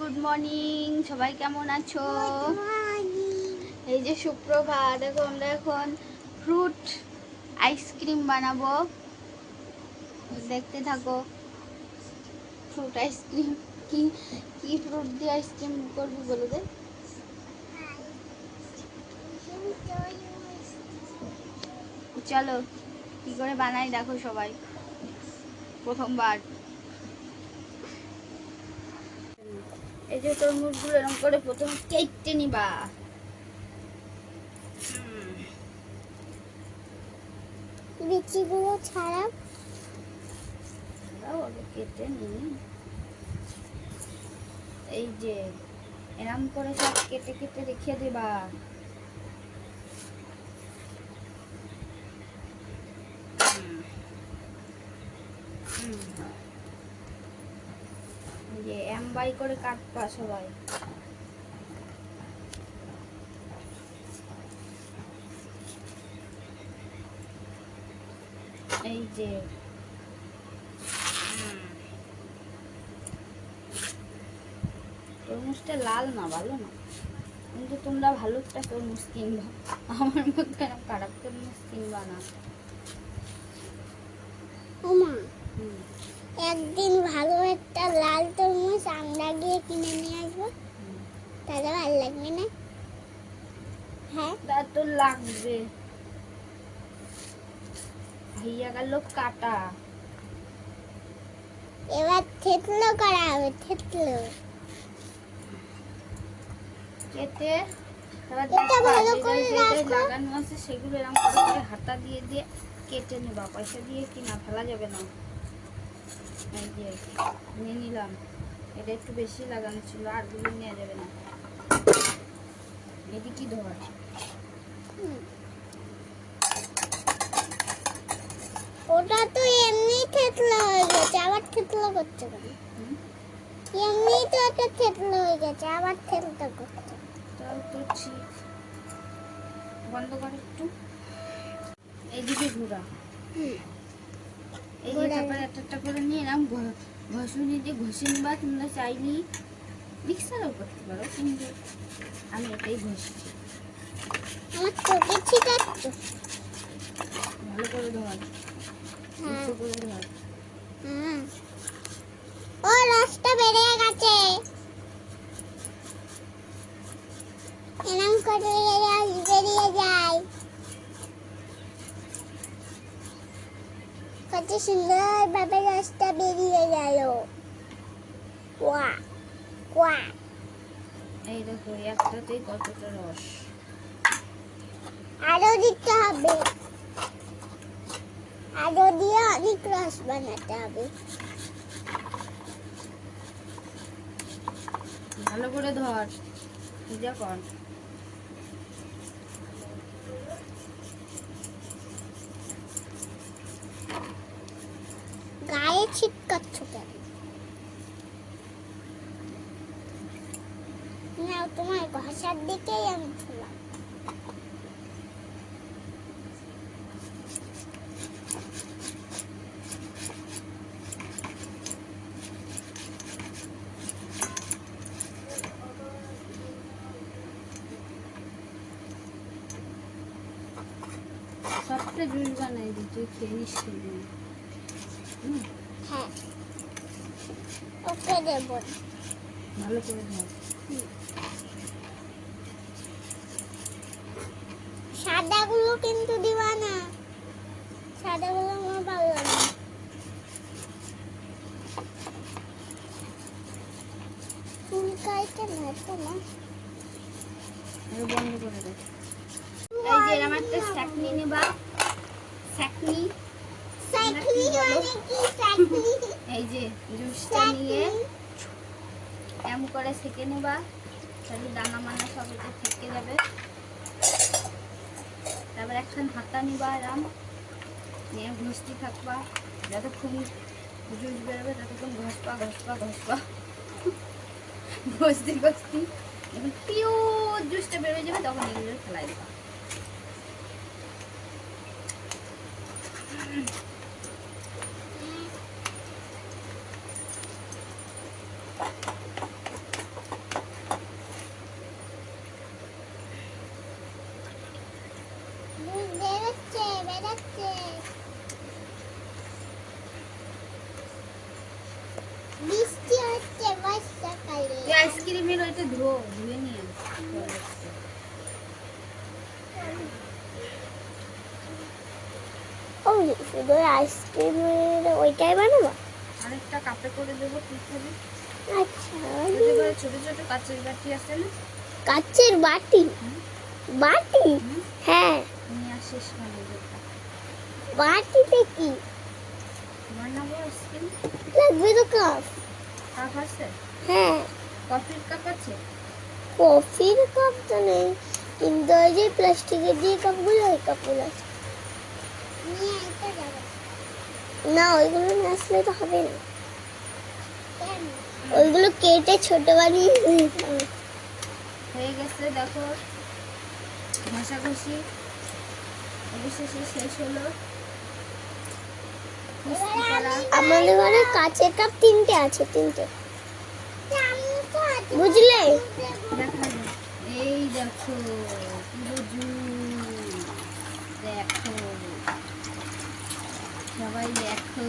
Good morning সবাই কেমন আছো? এই যে সুপ্রভাত দেখো আমরা এখন ফ্রুট আইসক্রিম বানাবো। দেখতে থাকো। ফ্রুট আইসক্রিম কি কি ফ্রুট দিয়ে আইসক্রিম করবি বলে দে চলো কি করে বানাই দেখো সবাই। প্রথমবার। এই যে তরমুজগুলো এরকম করে প্রথমে কেটে নিবা। বিচিগুলো ছাড়া। কেটে নিই। এই যে এরম করে সব কেটে কেটে রেখে দেবা। হুম। যে এম বাই করে কাটবা সবাই। এই যে তরমুজটা লাল না ভালো না। কিন্তু তোমরা ভালো একটা তরমুজ কিনবা। আমার মধ্যে এরকম খারাপ তরমুজ কিনবা না। একদিন ভালো একটা লাল আমরা গিয়ে কিনে নিয়ে আসব। তাহলে ভালো লাগবে না। হ্যাঁ? তা তো লাগবে। ভাইয়া গেল কাটা। এবার থেতলো করা হবে থেতলো। কেটে তারপর ভালো করে লাগানো আছে সেগুলো এরকম করে হাতা দিয়ে দিয়ে কেটে নেবা। পয়সা দিয়ে কিনা ফেলা যাবে না। নিয়ে নিলাম। এটা একটু বেশি লাগানো ছিল আরগুলো নেওয়া যাবে না। এটি কি ধর। ওটা তো এমনি থেতলো হয়ে গেছে আবার থেতলো করতে হবে। এমনি তো ওটা থেতলো হয়ে গেছে আবার থেতলো করতে। তাও তো ঠিক। বন্ধ কর একটু। এইদিকে ঘোরা। এই যে একটা একটা করে নিয়ে এলাম ঘষুনি দিয়ে ঘষে নিবা তোমরা চাইলে মিক্সারও করতে পারো কিন্তু আমি এটাই ঘষি আমার চোখে ঠিক আছে ভালো করে ধর হ্যাঁ। করে ধর। ও রসটা বেরিয়ে গেছে। এরম করে বেরিয়ে যায়। কত সুন্দর ভাবে রসটা বেরিয়ে গেল। এই দেখো একটাতেই কতটা রস। আরও দিতে হবে। আরও দিয়ে অনেক রস বানাতে হবে। ভালো করে ধর। পূজা কর গায়ে ছিটকাচ্ছ কেন না তোমার দিকেই আমি ছিলাম সবটা জুস বানাই দিই তুই খেয়ে নিস হ্যাঁ। ওকে দেবো। ভালো করে ধর। সাদাগুলো কিন্তু দিবা না সাদাগুলো আমার ভালো লাগে না। চুলকাইতে না তো না। বন্ধ করে দে। এই যে এরকম একটা চাটনি নেবা। চাটনি। মানে এই যে জুসটা নিয়ে এম করে সেকে নেবা। তাহলে দানা মানা সব এটা থেকে যাবে। তারপর একখান হাতা নিবা এরম নিয়ে ঘষতে থাকবা যতক্ষণ জুস বেরোবে ততক্ষণ ঘষবা ঘষবা ঘষবা। ঘষতে ঘষতে, যখন পিওর জুসটা বেরোয় যাবে, তখন এগুলো ফেলাই দেবা। এটা ও শুধু আইসক্রিমের ওইটাই বানাবো? আরেকটা কাপে করে দেবো ঠিক হবে আচ্ছা ছোট ছোট কাচের বাটি আছে না? কাচের বাটি? বাটি? হ্যাঁ। নিয়ে আসিস বাটিতে কি? বানাবো আইসক্রিম লাগবে তো কাপ কাপ আছে? হ্যাঁ। কফির কাপ আছে? কফির কাপ তো নেই। কিন্তু ওই যে প্লাস্টিকের দিয়ে কাপগুলো ওই কাপগুলো আছে না ওইগুলো নিয়ে আসলে তো হবে না। ওইগুলো কেটে ছোট বানিয়ে হয়ে গেছে দেখো। ঘষাঘষি। অবশেষে শেষ হলো। আমাদের ঘরে কাচের কাপ তিনটে আছে তিনটে। বুঝলে? দেখা, পুরো জুস। দেখো, সবাই দেখো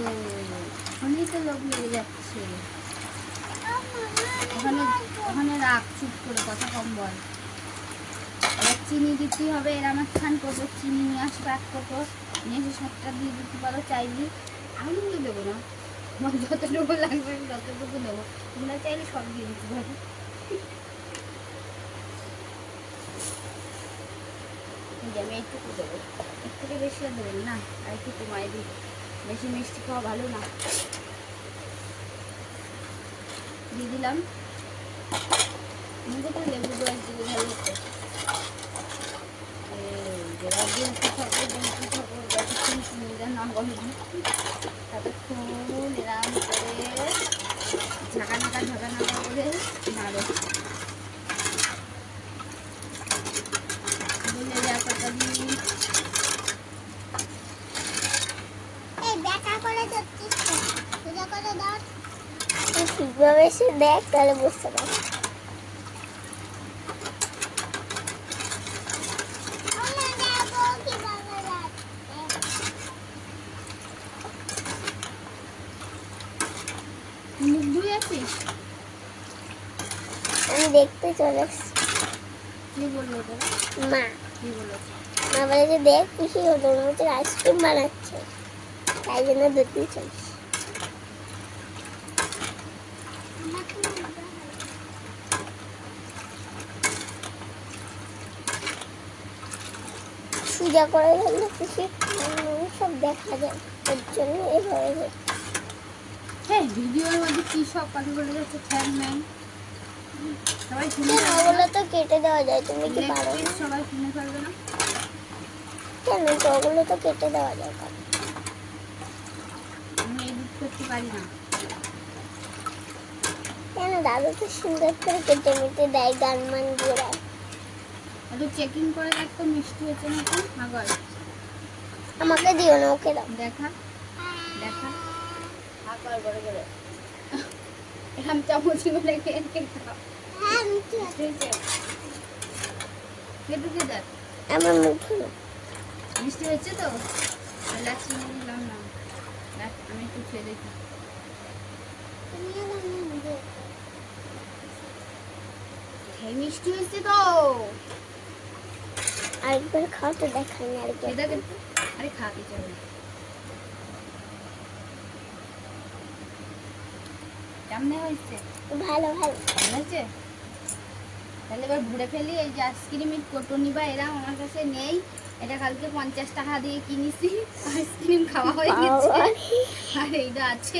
এখনই তো লোক লেগে যাচ্ছে। ওখানে ওখানে রাখ চুপ করে কথা কম বল। এবার চিনি দিতে হবে, এর আমার খান করব, চিনি নিয়ে আসব এক করব। নিয়ে এসে সবটা দিয়ে দিতে পারো চাইলি। আমি কিন্তু দেবো না। আমার যতটুকু লাগবে আমি ততটুকু দেবো। তোমরা চাইলে সব দিয়ে দিতে পারো। থেকে বেশি আর দেবেন না আর একটু কমাই দিই বেশি মিষ্টি খাওয়া ভালো না দিয়ে দিলাম তো লেবু রস দিলে ভালো হতো এই যে রাজ্যে উঠে থাকব বলতে থাকব যতক্ষণ চিনিটা না গলে ততক্ষণ এরাম করে ঝাঁকা ঝাঁকা করে নাড়ো বলে যা তরকারি এই দেখা করে যাচ্ছিস সোজা করে দাও ঠিকভাবে এসে দেখ তাহলে বুঝতে পারবি। আমি দেখতে চলে মা। মা বলে যে দেখ ওদের মধ্যে আইসক্রিম বানাচ্ছে তাই জন্য দুধ চলছে সোজা করে ধরলে পিসি সব দেখা যায়। ওর জন্য এভাবে। হ্যাঁ। ভিডিওর মধ্যে কি সব কথা বলে যাচ্ছে ঠ্যাং ম্যাং সবাই শুনে ওগুলো তো কেটে দেওয়া যায় তুমি কি পারো সবাই শুনে ফেলবে না। কেন তো? ওগুলো তো কেটে দেওয়া যায়? আমি এডিট করতে পারি না। কেন? দাদু তো সুন্দর করে কেটে মেটে দেয় গান মান দিয়ে দেয় একটু চেকিং করে দেখ তো মিষ্টি হচ্ছে নাকি? আগর আমাকে দিও না ওকে দাও। দেখা। দেখা। আগর বড় করে এরকম চামচ করে খেয়ে খেয়ে খাও। মিষ্টি হয়েছে খেয়ে ঢুকে দেখ। আমার মুখে মিষ্টি হয়েছে তো? তাহলে নিলাম না। আমি একটু খেয়ে দেখি। খেয়ে মিষ্টি হয়েছে তো। আরেকবার খাও তো দেখাই না আরেকবার। আরে খা কিছু কেমনে হয়েছে? ভালো ভালো। ভালো হয়েছে? তাহলে এবার ঘুরে ফেলি এই যে আইসক্রিমের কোটনি বা এরা আমার কাছে নেই। এটা কালকে পঞ্চাশ টাকা দিয়ে কিনেছি আইসক্রিম খাওয়া হয়ে গেছে। আর এইটা আছে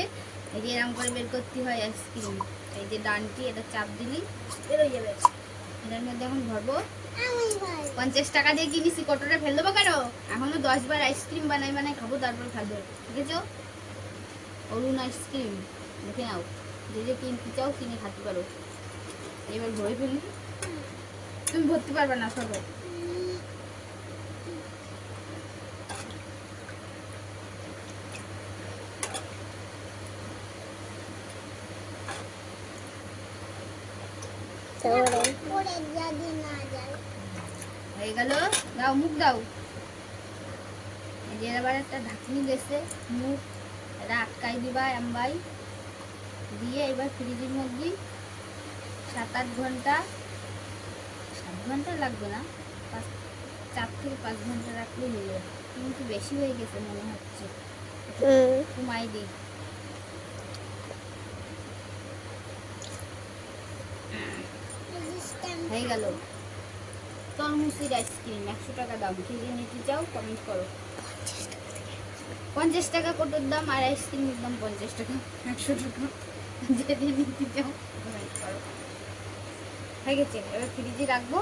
এই যে এরকম করে বের করতে হয় আইসক্রিম। এই যে ডানটি, এটা চাপ দিলি বেরোয় যাবে। এটার মধ্যে এখন ভরবো। পঞ্চাশ টাকা দিয়ে কিনেছি কটোটা ফেল দেবো কেন? এখনও দশ বার আইসক্রিম বানাই বানাই খাব, তারপর খাব। ঠিক আছে অরুণ আইসক্রিম দেখে নাও। যে যে কিনতে চাও, কিনে খাতে পারো। এবার ভরে ফেলি। তুমি ভরতে পারবে না সরো হয়ে গেল। দাও মুখ দাও। যে এবার একটা ঢাকনি গেছে মুখ এটা আটকাই দিবা এমবাই। দিয়ে এবার ফ্রিজের মধ্যে সাত আট ঘণ্টা সাত ঘণ্টা লাগবে না পাঁচ চার থেকে পাঁচ ঘণ্টা রাখলেই হয়ে যাবে। কিন্তু বেশি হয়ে গেছে মনে হচ্ছে। কমাই দিই। হয়ে গেল। তরমুজের আইসক্রিম, একশো টাকা দাম। কে যে নিতে চাও কমেন্ট করো। পঞ্চাশ টাকা কোটোর দাম আর আইসক্রিমের দাম পঞ্চাশ টাকা, একশো টাকা। যেতে নিতে চাও কমেন্ট করো। হয়ে গেছে, এবার ফ্রিজে রাখব।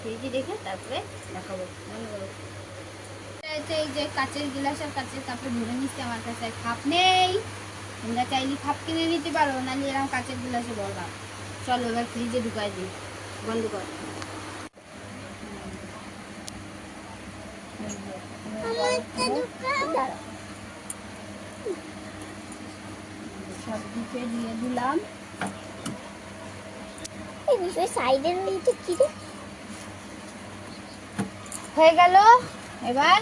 ফ্রিজে রেখে তারপরে দেখাবো। মনে করো। এই যে কাঁচের গ্লাস আর কাঁচের কাপে ধরে নিচ্ছে আমার কাছে খাপ নেই। তোমরা চাইলে খাপ কিনে নিতে পারো, নাহলে এরকম কাঁচের গ্লাসে বললাম চলো, এবার ফ্রিজে ঢুকাই দিই। বন্ধ কর দিয়ে দিলাম। এই বিষয় সাইডের কি হয়ে গেল? এবার